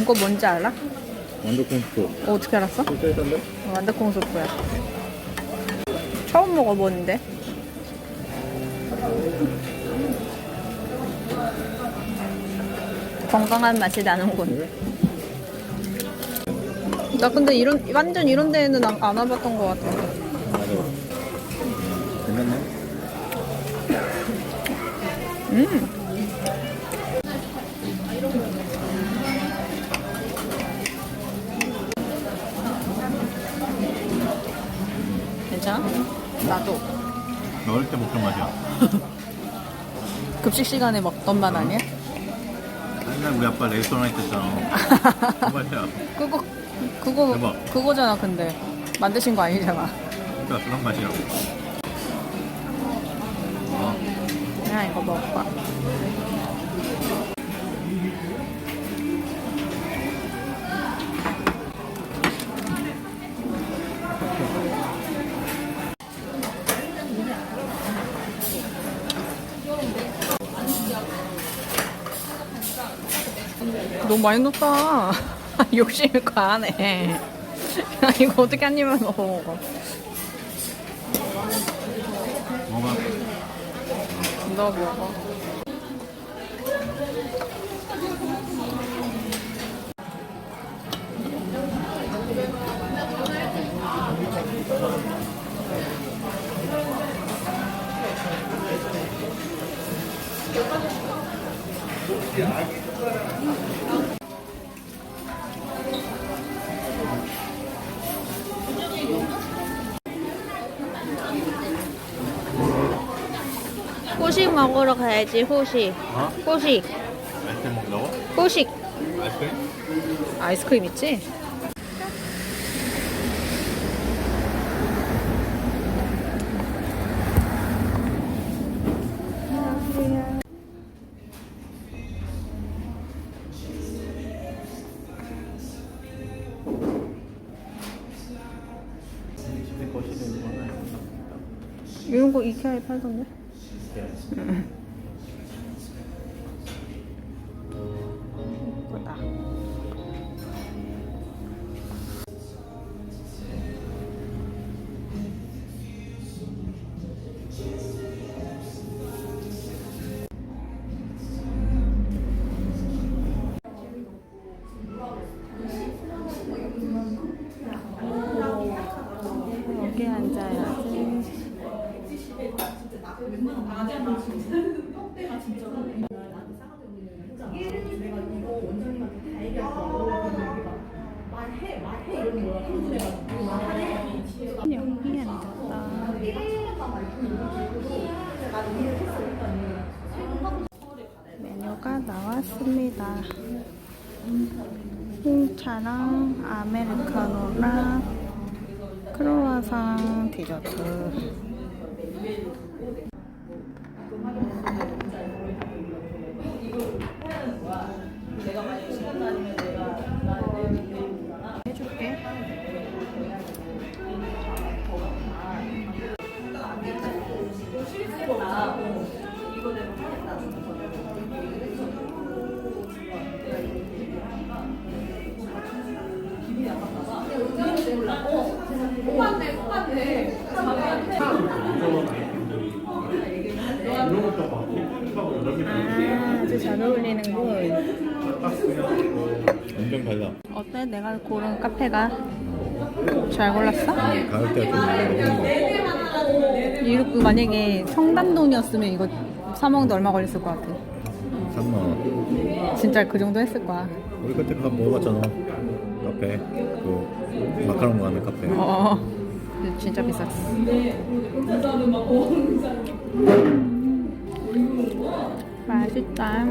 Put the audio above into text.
이거 뭔지 알아? 완두콩 스프. 어, 어떻게 알았어? 어, 완두콩 소프야. 처음 먹어보는데. 건강한 맛이 나는군. 나 근데 이런 완전 이런 데는 안, 안 와봤던 것 같아. 맞아. 괜찮네. 음. 괜찮아? 나도 어릴 때 먹던 맛이야. 급식 시간에 먹던 맛 아니야? 옛날 우리 아빠 레스토랑 있었잖아. 그 맛이야. 그거 그거 대박. 그거잖아 근데 만드신 거 아니잖아. 그러니까 그런 맛이라고. 어, 그냥 이거 먹어봐. 너무 많이 넣었다. 욕심이 과하네. 야, 이거 어떻게 한 입만 먹어 먹어. 먹어봐. 너 먹어. 후식 먹으러 가야지 후식. 어? 후식. 아이스크림 먹는다고? 후식. 아이스크림? 아이스크림 있지? 거실에 있는 거는 이런 거 이케아에 팔던데? 예쁘다. 메뉴가 나왔습니다. 홍차랑 아메리카노랑 크로와상 디저트. 아, 아주 잘 어울리는군. 완전 달라. 어때? 내가 고른 카페가 잘 골랐어? 좀 먹는 이렇게 만약에 성담동이었으면 이거 사 먹는데 얼마 걸렸을 것 같아? 거. 3만 원. 진짜 그 정도 했을 거야. 우리 그때 가 먹어봤잖아. 카페. 그 마카롱 가는 카페. 어, 진짜 비쌌어. 맛있다.